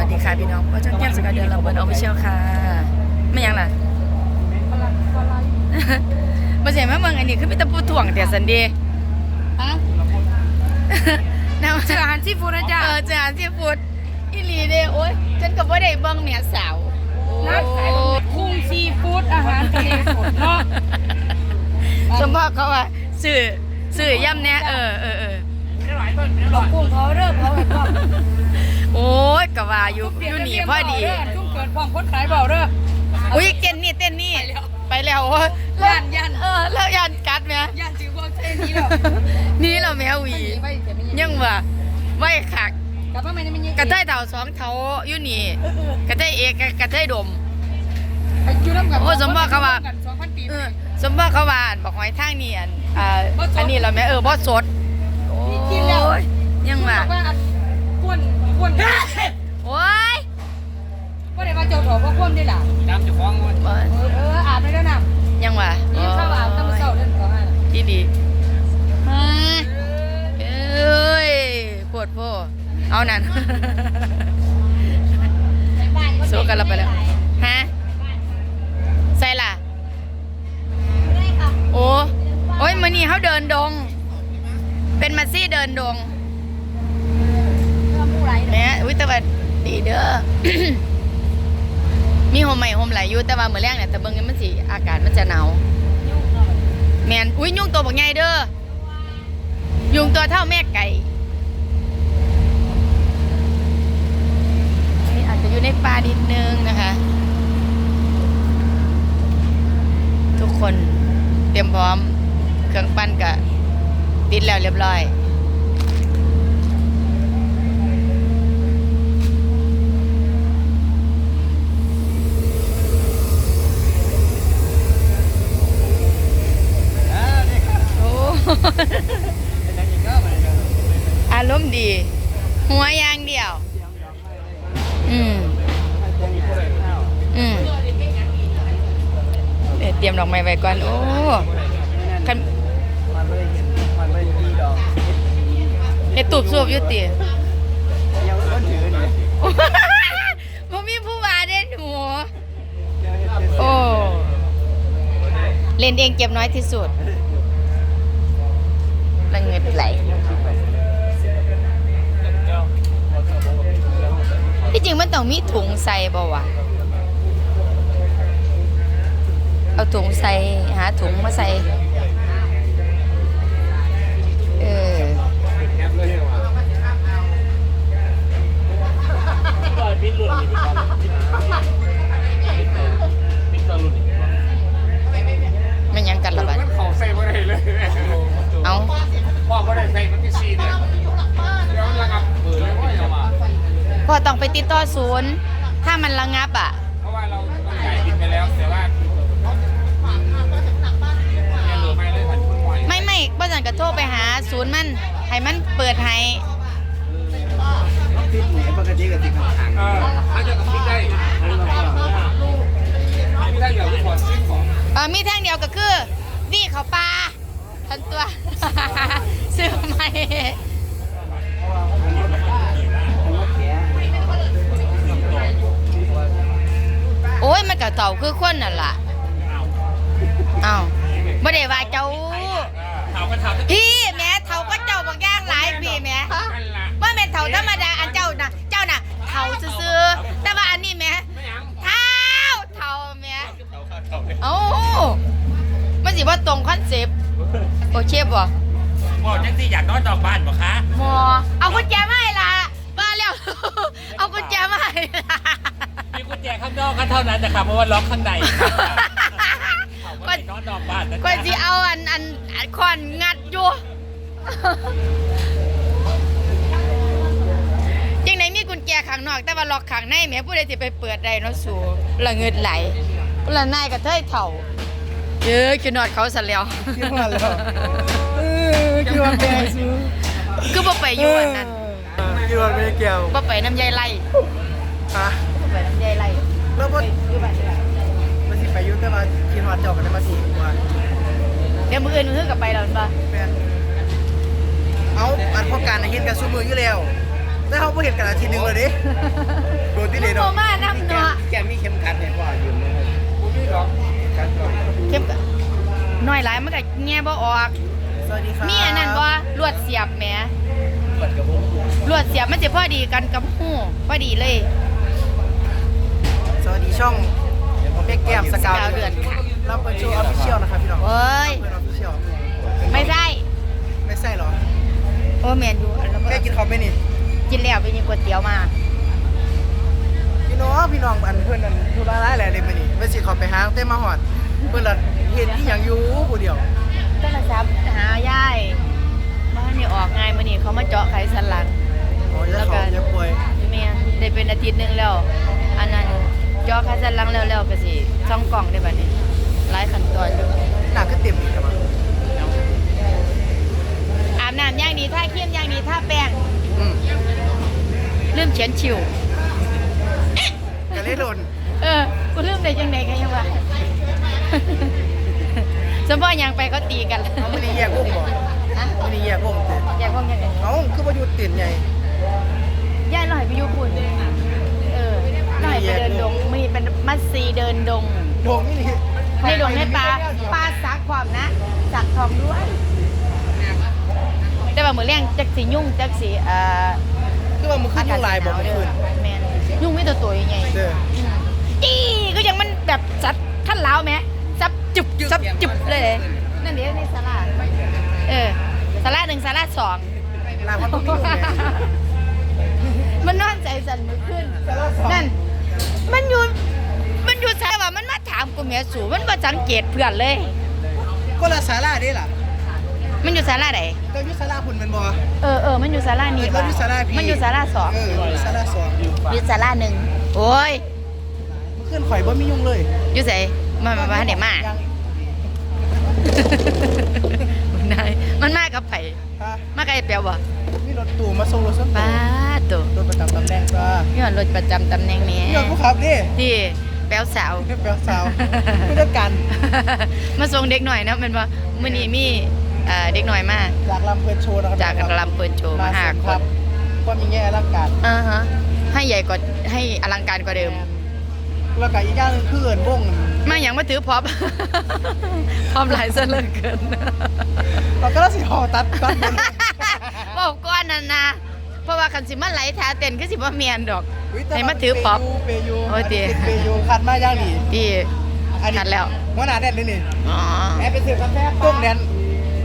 วัสดีค่ะพี่น้องว่าช่างแก้มสกาวเดือนเราเบิร์ดออฟฟิเชียลค่ะ ไม่ยังล่ะมาเสียมาเมืองอันนี้คือมีแตะปูถ่วงแต่สันเดีฮะนะเจออาหารซีฟู้ดนะจ๊ะเออเจออาหารซีฟู้ดอีหลีเด้โอ้ยฉันก็บ่ได้เบิ่งเมียสาวร้านขายคุ้งซีฟู้ดอาหารทะเลสดเนาะสมพ่อเขาว่าสื่อสื่อย่ำเนี่ยเออเออเออกุ้งเขาเริ่มเขาเห็นว่า โอ้ยก็ว่าอยู่อยู่หนีพอดีจุ่มเกิดความคนขายเบาเด้ออุ้ยเต้นนี่เต้นนี่ไปแล้วโอ้ยย่านย่านเออแล้วยันกัดไหมย่านจือพวกเส้นนี้แล้วนี่เราแมวหวียังว่าไม่ขักกลับมาไม่ได้มันยังกระเทยเต่าสองเท้าอยู่นี่กระเทยเอกกับกระเทยดมโอ้สมบัติเขาว่าสมบัติเขาว่าบอกหอยทางนี่อันอ่าอันนี้เราแม่เออบ่สดโอ้ยยังว่าควน ควนโอ้ยว่าได้ว่าเจ้าถอว่าควนได้ล่ะจำจะฟ้องมันบ่เออเอออาบได้แล้วนะยังว่านี่ข้าวอาบตั้งเช้าเล่นก่อนดีดีฮะเอ้ยปวดโพเอานั่นสู้กันเราไปแล้วฮะใส่ล่ะโอ้โอ้ยมื้อนี้เขาเดินดง เป็นมาซี่เดินดง แหม่อุ้ยแต่ว่าดีเด้อ มีโฮมใหม่โฮมไหลอยู่แต่ว่าเมื้อแรกเนี่ยแต่เบิ่งนี่มันสิอากาศมันจะหนาวแมนอุ้ยยุ่งตัวบักใหญ่เด้อ ยุ่งตัวเท่าแม่ไก่นี่อาจจะอยู่ในป่านิดนึงนะคะ ทุกคนเตรียมพร้อม เครื่องปั้นกะติดแล้วเรียบร้อย ดอกไม้ไว้ก่อน โอ้คันมันไม่ได้เห็นมันไม่ได้ดีดอกเฮ็ดตูบสูบอยู่ติยังต้นถือนี่บ่มีผู้ว่าเด้หนูโอ้เล่นเองเก็บน้อยที่สุดละเงิดไหลที่จริงมันต้องมีถุงใส่บ่วะ เอาถุงใส่หาถุงมาใส่ เออแคปเลยว่ะก็พิษหลุดอีกพิษตลุดอีกมันยังกันละบัดมันเขาใส่ไม่ได้เลยเอาพ่อไม่ได้ใส่มันที่ซีเนี่ยเดี๋ยวมันระงับเปิดเลยว่าอย่ามาพอต้องไปติดต่อศูนย์ ถ้ามันระงับอะ เพราะว่าเราเราจ่ายบินไปแล้วแต่ว่าเนี่ยเหลือไม่เลยทันคุณปล่อย ไม่ไม่ป้าจันก็โทรไปหาศูนย์มันให้มันเปิดให้พิษไหนปกติกับติดขังเออถ้าจะกับพิษได้พิษได้เดี๋ยวทุกคนซื้อของเออมีทางเดียวก็คือวี่เขาปลาทันตัวซื้อใหม่โอ้ยมันก็เต่าคือคนนั่นล่ะ เอ้าไม่ได้ว่าเจ้าากันเท่าพี่แม่เท่าก็เจ้าบางอย่างหลายปีแม่กันละว่าเป็นเท่าธรรมดาอันเจ้าน่ะเจ้าน่ะเท่าซื่อๆแต่ว่าอันนี้แม่ไม่ยังเท่าเท่าแม่เท่าเท่าเลยเอ้ามันสิว่าตรงคอนเซปต์โอเคบ่บอกจังสิอยากนอนดอกบ้านบ่คะหมอเอากุญแจมาให้ล่ะมาแล้วเอากุญแจมาให้ล่ะ มีกุญแจข้างนอกก็เท่านั้นนะครับเพราะว่าล็อกข้างใน ก็นอนดอกบ้านนะก็สิเอาอันอันอันคอนงัดอยู่จังไหนมีกุญแจข้างนอก แต่ว่าล็อกข้างในแหม่ผู้ใดสิไปเปิดได้เนาะสูละเงิดไหลละนายก็เทยเถ่าเออคิดนอดเขาซะแล้ว คิดว่าแล้วเออคิดว่าแกซื้อคือบ่ไปอยู่อันนั้นคิดว่าไม่เกี่ยวบ่ไปน้ำยายไล่ฮะบ่ไปน้ำยายไล่แล้วมันอยู่บ้านนี่ล่ะมันสิไปยุ่งแต่ว่าคิด ว่าเจ้าก็ได้มาสี่ว่าเดี๋ยวมืออื่นมือกับไปแล้วปะแม่นเอาอันพ่อการน่ะเห็นกันซุมืออยู่แล้วแต่เขาบ่เห็นกันอาทิตย์หนึงเลยดิโดนที่เลยโมเนาะมานำเนาะแกมีเข็มขัดให้พ่ยืมเลยบ่มีหรอกขัดหรอกเข้มกะน้อยหลายมันก็แง่บ่ออก สวัสดีครับมีอันนั้นว่าลวดเสียบแหมเปิดกับผมลวดเสียบมันจะพอดีกันกับหู้พอดีเลยสวัสดีช่องผมเรียกแก้มสกาวเดือนค่ะ ราเป็นช่วงออฟฟิเชียลนะครับพี่น้องเอ้ย เป็นออฟฟิเชียลไม่ใช่ไม่ใช่เหรอโอ้แมนอยู่อันนั้นบ่แม่กินเขาวไหมนี่กินแล้วไปยิงก๋วยเตี๋ยวมา พี่น้องพี่น้องอันเพื่อนอันทุระร้ายแหละเลยมานี่ไปสิเขาไปหาเต้มาหอด เพื่อนละเห็นที่อย่างอยู่ผู้เดียวโทรศัพท์หายายบ้านนี่ออกง่ายมื้อนี้เขามาเจาะไขสันหลัง โอ้ยแล้วเขาจะป่วยแม่นได้เป็นอาทิตย์หนึงแล้ว อันนั้นเจาะไขสันหลังแล้วแล้วก็สิซ่องกล่องได้บัดนี้ หลายขั้นตอนอยู่หนักก็เต็มอีกครับอาบน้ำอย่างดีท่าเคียมอย่างดีท่าแป้งอืมลืมเขียนชิวก็เลยโดนเออกูลืมได้จังไดกันยังวะสมพ่อยังไปเขาตีกันเขาไม่ได้แยกวงบ่ฮะไม่ได้แยกวงเตะแยกพวกยังไงเขาคือว่าอยู่ติดใหญ่ย่าหน่อยไปอยู่ปุ่นเออหน่อยไปเดินดงมีเป็นมัดซีเดินดงโด่งนี่ นี่ในดงในปลาปลาสักความนะ สักทองด้วย แต่ว่ามือเลี้ยงจักสียุ่งจักสีเอ่อคือว่ามันขึ้นยุ่งลายบอกเด้ขึ้อนแมนยุ่งไม่ตัวตัวยังไงเด้ออีก็ยังมันแบบจัดขั้นล้าวไหมซับจุบซับจุบเลย นั่นเดี๋ยวในสาราเออสาราหนึ่งสาราสองลายมันต้องมียุ่งไงมันนอนใจสั่นมือขึ้นนั่น มันอยู่มันอยู่ใช่ว่ามันมาถามกูเมียสูมันมาสังเกตเพื่อนเลย ก็ละสาราได้ล่ะมันอยู่สาราไหนเจ้ายุสาราคุณเป็นบ่เออเออมันอยู่สารานี้เจ้าปะยุสาราพี่มันอยู่สาราสองเออสาราสองอยู่สาราหนึ่งโอ้ยเมื่อคืนข่อยบ่มียุ่งเลยอยู่ใส่มามามาไหนมายังมันได้มันมากับไผฮะมากับไอ้เปียวบ่มีรถตู้มาส่งรถส่วนตัวป้าตัวรถประจำตำแหน่งจ้าย้อนรถประจำตำแหน่งนี้พี่ยอดผู้ขับนี่ที่ แป๊วสาว เรียบร้อยสาวผู้จัดการมาส่งเด็กหน่อยนะแมันว่ามื้อนี้มีเอ่อเด็กหน่อยมาจากลำเพลินโชว์นะครับจากลำเปิดโชว์มาหาส่งครันบก็มีแง่ร่างกายอ่าฮะให้ใหญ่กว่าให้อลังการกว่าเดิม แล้วก็อีกอย่างหนึงคือเอินวงมาอย่างมาถือพร็อพ พร้อมหลายซะเหลือเกิน เราก็ต้องสิหอตัดตัดหมดเลยบอกก้อนนั่นนะเพ ราะว่าคันสิมาไหลแท้เต้นคือสิบ่เมียนดอกอุ๊ยแต่ให้มาถือป๊อปเปยูโอ้ยเตี๋ยเปยูคันมาย่างดีที่อันนี้คันแล้ว หัวหน้าแดนนี่นี่อ๋อแอบไปซื้อกาแฟต้มแดน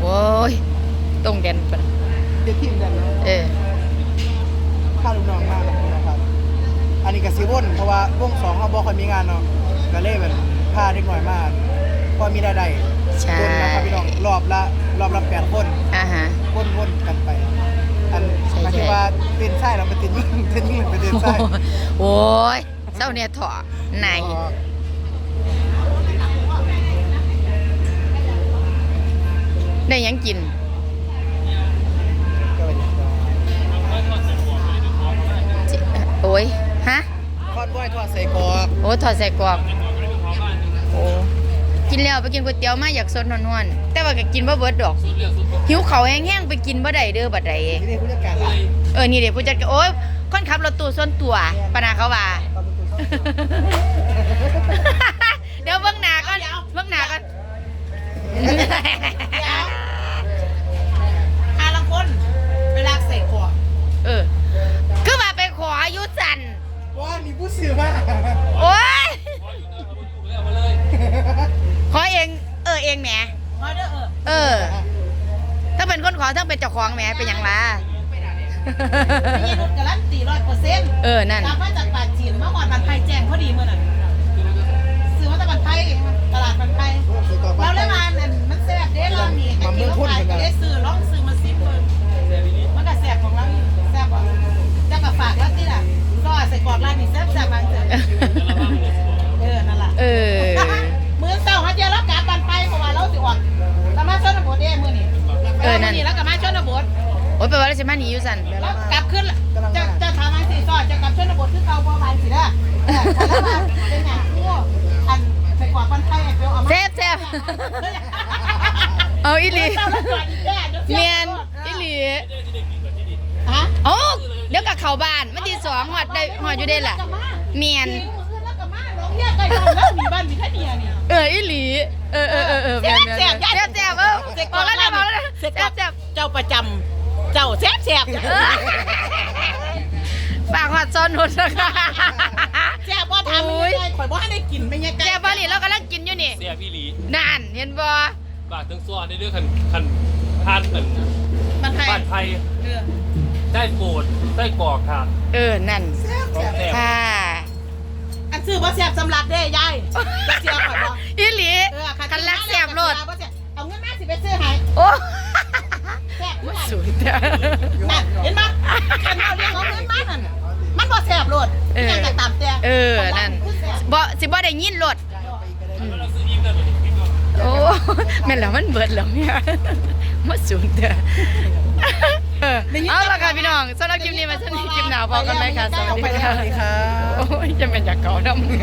โอ้ยตรงเด่นปะเดี๋ยวทีมแดนนะเออข้าลูกน้องมากนะครับ อันนี้กับซีวนเพราะว่าวงสองเขาบอกเขามีงานเนาะก็เลยแบบพาเด็กหน่อยมากพอมีรายได้ใช่คนนะครับพี่น้องรอบละรอบละแปดคนอ่าฮะ วนวนกันไป อัน ใช่หมายถึงใช่ว่าเต้นไส้เราไปเต้นยิ่งเต้นยิ่งไปเต้นไส้โอ้ยเจ้าเนี่ยเถาะไหนได้หยังกินก็เป็นจิโอ้ยฮะทอดกล้วยทอดใส่กรอกโอ้ถอดใส่กรอกโอ้ กินแล้วไปกินก๋วยเตี๋ยวมาอยากสดนวลๆแต่ว่าก็กินบ่เบิดดอกหิวเขาวแห้งๆไปกินบ่ได้เด้อบัดใดนี่นี่ผู้จัดการร้านเออนี่เดี๋ยวผู้จัดการโอ้ยคนขับรถตู้ส่วนตัวปะนาเขาว่า ตอนเป็นตัวช่องเดี๋ยวเบื้องหน้าก่อนเบื้องหน้าก่อนอาละคนเวลาใส่ขวดเออคือ เป็นเจ้าของแหมเป็นหยังล่ะ ไม่ใช่รถกระลันตีร้อยเปอร์เซ็นต์เออนั่น กลับมาจากปากจีนเมื่อก่อนบันไพแจ้งพอดีเมื่อนั้น เออนั่นมื้แล้วกลับมาชนบทโอ้ยแปลว่าเราจะมาหนีอยู่สันแล้วกลับขึ้นจะจะทำอันสิซอดจะกลับชนบทคือเก่าบ่หมายสิเด้อเออแล้วมาเป็นหยังกูอันใส่กรอกบันไทยเดี๋ยวเอามาแซ่บแซ่บเอาอีหลีเศร้าแล้วก่อนอีแก่ดี๋ยวเมียนเสีอียหลีฮะโอ้เดี๋ยวกับเขาบ้านมันที่สองหอดได้หอดอยู่ได้ล่ะเมียน เนี่ยไก่ทองแล้วมีบ้านมีแค่เดียวนี่เอออีหลี เออเออเออเออแม่นแม่นแซ่บๆแซ่บแซ่บเออเสร็จบก่ออกนแล้วนะบอกแล้วนะเสร็จแซ่ก่อบนแซ่บเจ้าประจำเจ้าแซ่บแซ่บเออฝากหัดซ้อนหุ่นนะคะแซ่บบ่ทำไม่ได้ข่อยบ่ให้ได้กินไม่ไงไก่แซ่บบ่นี่เรากำลังกินอยู่นี่เสียพี่หลีนั่นเห็นบ่บากทั้งซ้อนได้ด้วยคันคันทานเหมือนมันไทยบ้านไทยเออได้โปรดได้กรอกค่ะเออนั่นของแซ่บค่ะอัน ซื้อบ่แซ่บสำลักเด้ยายจะเสียข่อยบ่อีหลี เออกันลักแซ่บโลด เอาเงินมาสิไปซื้อให้โอ้แซ่บอยู่สวยจ้ะ นั่นเห็นมั้ยคันเอาเรื่องเอาเงินมานั่นมันบ่แซ่บโลดยังแต่ตามแต่เออ นั่นบ่สิบ่ได้ยินรถเราซื้ออิ่มเลยพี่ก็โอ้แม่นแล้วมันเบิดแล้วเนี่ยมาสูงเด้อ เออเอาละค่ะพี่น้องสำหรับคลิปนี้มาสนิทคลิปหนาวพอกันไหมคะสวัสดีไปแล้วค่ะสวัสดีครับโอ้ยจะเป็นจากเก่าดำ